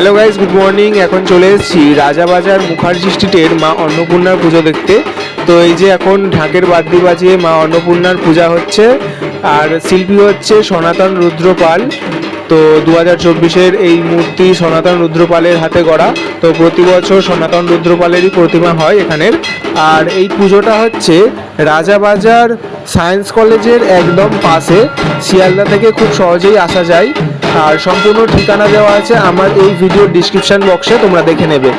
Hello guys good morning এখন চলে এসেছি রাজাবাজার মুখার্জি স্ট্রিটের মা অন্নপূর্ণার পুজো দেখতে। তো এই যে এখন ঢাকের বাদ্যি বাজিয়ে মা অন্নপূর্ণার পূজা হচ্ছে। আর শিল্পী হচ্ছে সনাতন রুদ্রপাল। তো দু হাজার চব্বিশের এই মূর্তি সনাতন রুদ্রপালের হাতে গড়া। তো প্রতি বছর সনাতন রুদ্রপালেরই প্রতিমা হয় এখানের। আর এই পুজোটা হচ্ছে রাজাবাজার সায়েন্স কলেজের একদম পাশে। শিয়ালদা থেকে খুব সহজেই আসা যায়। আর সম্পূর্ণ ঠিকানা দেওয়া আছে আমার এই ভিডিওর ডিসক্রিপশন বক্সে, তোমরা দেখে নেবে।